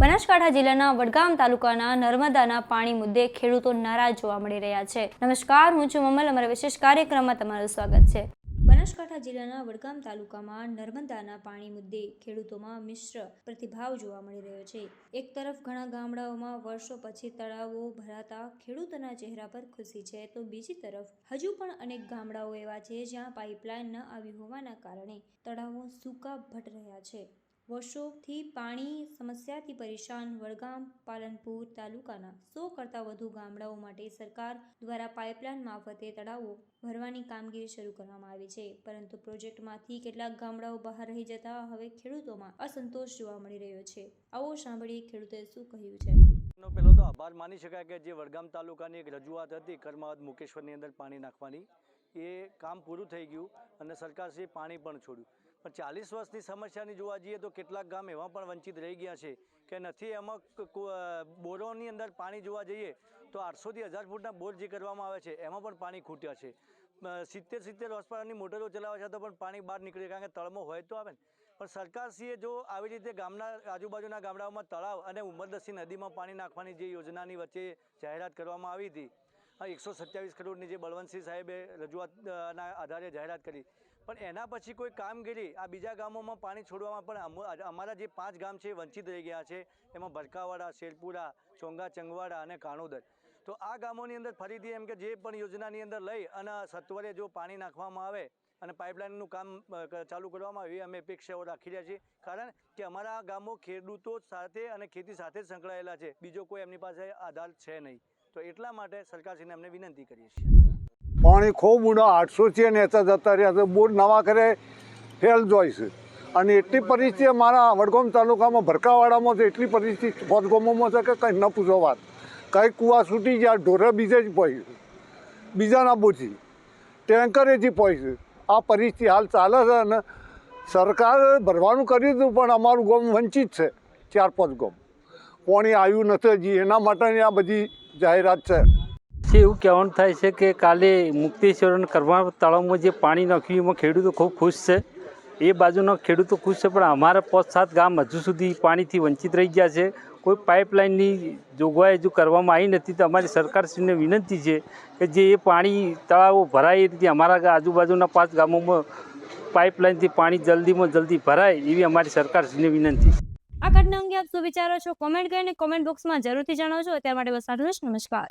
બનાસકાંઠા જિલ્લાના વડગામ તાલુકાના નર્મદાના પાણી મુદ્દે ખેડૂતો નારાજ જોવા મળી રહ્યા છે. નમસ્કાર, હું છું મમલ. અમારા વિશેષ કાર્યક્રમમાં તમારું સ્વાગત છે. બનાસકાંઠા જિલ્લાના વડગામ તાલુકામાં નર્મદાના પાણી મુદ્દે ખેડૂતોમાં મિશ્ર પ્રતિભાવ જોવા મળી રહ્યો છે. એક તરફ ઘણા ગામડાઓમાં વર્ષો પછી તળાવો ભરાતા ખેડૂતોના ચહેરા પર ખુશી છે તો બીજી તરફ હજુ પણ અનેક ગામડાઓ એવા છે જ્યાં પાઇપલાઇન ન આવી હોવાના કારણે તળાવો સૂકા ભટ રહ્યા છે. વર્ષોથી પાણી સમસ્યાથી પરેશાન વડગામ, પાલનપુર તાલુકાના સો કરતાં વધુ ગામડાઓ માટે સરકાર દ્વારા પાઇપલાઇન મારફતે તળાવો ભરવાની કામગીરી શરૂ કરવામાં આવી છે. પરંતુ પ્રોજેક્ટમાંથી કેટલાક ગામડાઓ બહાર રહી જતા હવે ખેડૂતોમાં અસંતોષ જોવા મળી રહ્યો છે. આવો સાંભળીએ ખેડૂતોએ શું કહ્યું છે. પેલો તો આભાર. માની શકાય કે જે વડગામ તાલુકાની એક રજૂઆત હતી કર્માવત મુકેશ્વરની અંદર પાણી નાખવાની, એ કામ પૂરું થઈ ગયું અને સરકારશ્રીએ પાણી પણ છોડ્યું. પણ ચાલીસ વર્ષની સમસ્યાની જોવા જઈએ તો કેટલાક ગામ એવા પણ વંચિત રહી ગયા છે કે નથી એમાં બોરોની અંદર પાણી જોવા જઈએ તો આઠસોથી હજાર ફૂટના બોર જે કરવામાં આવે છે, એમાં પણ પાણી ખૂટ્યા છે. સિત્તેર સિત્તેર હોસ્પિટલની મોટરો ચલાવે છે તો પણ પાણી બહાર નીકળે કારણ કે તળમાં હોય તો આવે ને. પણ સરકારશ્રીએ જો આવી રીતે ગામના, આજુબાજુના ગામડાઓમાં તળાવ અને ઉમરદસ્તી નદીમાં પાણી નાખવાની જે યોજનાની વચ્ચે જાહેરાત કરવામાં આવી હતી એકસો સત્યાવીસ કરોડની જે બળવંતસિંહ સાહેબે રજૂઆતના આધારે જાહેરાત કરી. પણ એના પછી કોઈ કામગીરી આ બીજા ગામોમાં પાણી છોડવામાં પણ અમુ- અમારા જે પાંચ ગામ છે વંચિત રહી ગયા છે. એમાં ભરકાવાડા શેરપુરા, ચોંગા, ચંગવાડા અને કાણોદર. તો આ ગામોની અંદર ફરીથી એમ કે જે પણ યોજનાની અંદર લઈ અને સત્વરે જો પાણી નાખવામાં આવે અને પાઇપલાઇનનું કામ ચાલુ કરવામાં આવે એ અમે અપેક્ષાઓ રાખી રહ્યા છીએ. કારણ કે અમારા ગામો ખેડૂતો સાથે અને ખેતી સાથે સંકળાયેલા છે. બીજો કોઈ એમની પાસે આધાર છે નહીં. તો એટલા માટે સરકારશ્રીને અમને વિનંતી કરીએ છીએ. પાણી ખૂબ ઊંડા આઠસો છે ને એતા જતા રહ્યા છે. બોર નવા કરે ફેલ જોઈ છે. અને એટલી પરિસ્થિતિ મારા વડગામ તાલુકામાં ભરકાવાડામાં તો એટલી પરિસ્થિતિ વડગામોમાં છે કે કંઈ ન પૂછો વાત. કંઈ કૂવા છૂટી ગયા, ઢોરે બીજે જ પહોંચ્યું બીજાના બોથી ટેન્કરેથી પહોંચ્યું આ પરિસ્થિતિ હાલ ચાલે છે અને સરકાર ભરવાનું કર્યું હતું, પણ અમારું ગામ વંચિત છે. ચાર પાંચ ગામ. પાણી આવ્યું નથી હજી. એના માટેની આ બધી જાહેરાત છે. છે એવું કહેવાનું થાય છે કે કાલે મુક્તેશ્વર કરવા તળાવમાં જે પાણી નાખ્યું, એમાં ખેડૂતો ખૂબ ખુશ છે. એ બાજુના ખેડૂતો ખુશ છે, પણ અમારા પાંચ સાત ગામ હજુ સુધી પાણીથી વંચિત રહી ગયા છે. કોઈ પાઇપલાઇનની જોગવાઈ હજુ કરવામાં આવી નથી તો અમારી સરકારશ્રીને વિનંતી છે કે જે એ પાણી તળાવો ભરાય એ રીતે અમારા આજુબાજુના પાંચ ગામોમાં પાઇપલાઇનથી પાણી જલ્દીમાં જલ્દી ભરાય એવી અમારી સરકારશ્રીને વિનંતી છે. આ ઘટના અંગે આપ શું વિચારો છો? કોમેન્ટ કરીને કોમેન્ટ બોક્સમાં જરૂરથી જણાવજો. અત્યાર માટે બસ આટલું નમસ્કાર.